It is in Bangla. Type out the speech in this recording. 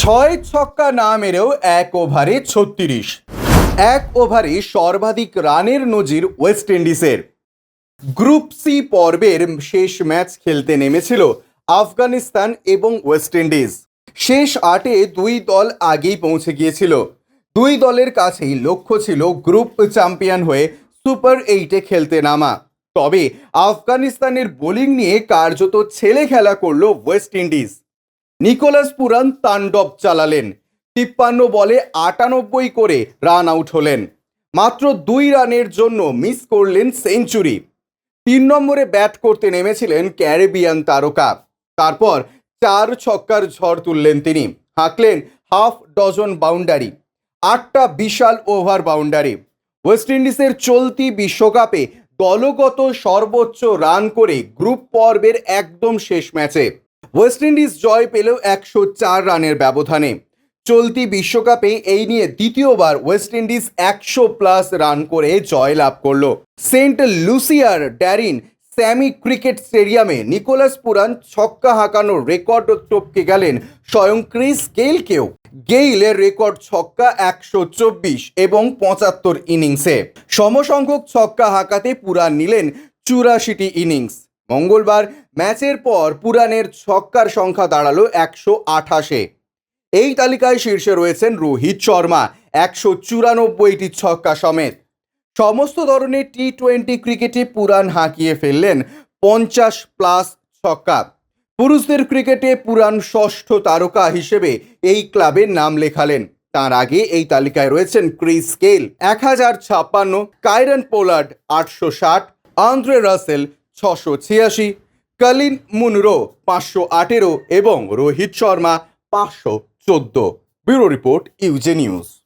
ছয় ছক্কা না মেরেও এক ওভারে ছত্রিশ। এক ওভারে সর্বাধিক রানের নজির ওয়েস্ট ইন্ডিজের। গ্রুপ সি পর্বের শেষ ম্যাচ খেলতে নেমেছিল আফগানিস্তান এবং ওয়েস্ট ইন্ডিজ। শেষ আটে দুই দল আগেই পৌঁছে গিয়েছিল। দুই দলের কাছেই লক্ষ্য ছিল গ্রুপ চ্যাম্পিয়ন হয়ে সুপার এইটে খেলতে নামা। তবে আফগানিস্তানের বোলিং নিয়ে কার্যত ছেলে খেলা করল ওয়েস্ট ইন্ডিজ। নিকোলাস পুরান তাণ্ডব চালালেন। তিপ্পান্ন বলে আটানব্বই করে রান আউট হলেন। মাত্র দুই রানের জন্য মিস করলেন সেঞ্চুরি। তিন নম্বরে ব্যাট করতে নেমেছিলেন ক্যারিবিয়ান তারকা। তারপর চার ছক্কার ঝড় তুললেন তিনি। হাঁকলেন হাফ ডজন বাউন্ডারি। আটটা বিশাল ওভার বাউন্ডারি। ওয়েস্ট ইন্ডিজের চলতি বিশ্বকাপে দলগত সর্বোচ্চ রান করে গ্রুপ পর্বের একদম শেষ ম্যাচে। ওয়েস্ট ইন্ডিজ জয় পেলেও একশো চার রানের ব্যবধানে। চলতি বিশ্বকাপে এই নিয়ে দ্বিতীয়বার ওয়েস্ট ইন্ডিজ একশো প্লাস রান করে জয় লাভ করল। সেন্ট লুসিয়ার ড্যারিন স্যামি ক্রিকেট স্টেডিয়ামে নিকোলাস পুরান ছক্কা হাঁকানোর রেকর্ড টপকে গেলেন স্বয়ং ক্রিস গেইলকেও। গেইলের রেকর্ড ছক্কা একশো চব্বিশ এবং পঁচাত্তর ইনিংসে সমসংখ্যক ছক্কা হাঁকাতে পুরান নিলেন চুরাশিটি ইনিংস মঙ্গলবার ম্যাচের পর পুরানের ছক্কার সংখ্যা দাঁড়াল একশো আঠাশে। এই তালিকায় শীর্ষে রয়েছেন রোহিত শর্মা, একশো চুরানব্বইটি ছক্কা সমেত। সমস্ত ধরনের টি টোয়েন্টি ক্রিকেটে পুরাণ হাঁকিয়ে ফেললেন পঞ্চাশ প্লাস ছক্কা। পুরুষদের ক্রিকেটে পুরান ষষ্ঠ তারকা হিসেবে এই ক্লাবের নাম লেখালেন। তার আগে এই তালিকায় রয়েছেন ক্রিস স্কেল এক হাজার ছাপ্পান্ন, কাইরন পোলার্ড, আটশো ষাট, আন্দ্রে রাসেল ছশো ছিয়াশি, কলিন মুনরো পাঁচশো আঠেরো এবং রোহিত শর্মা পাঁচশো চোদ্দ। Bureau report UJ news.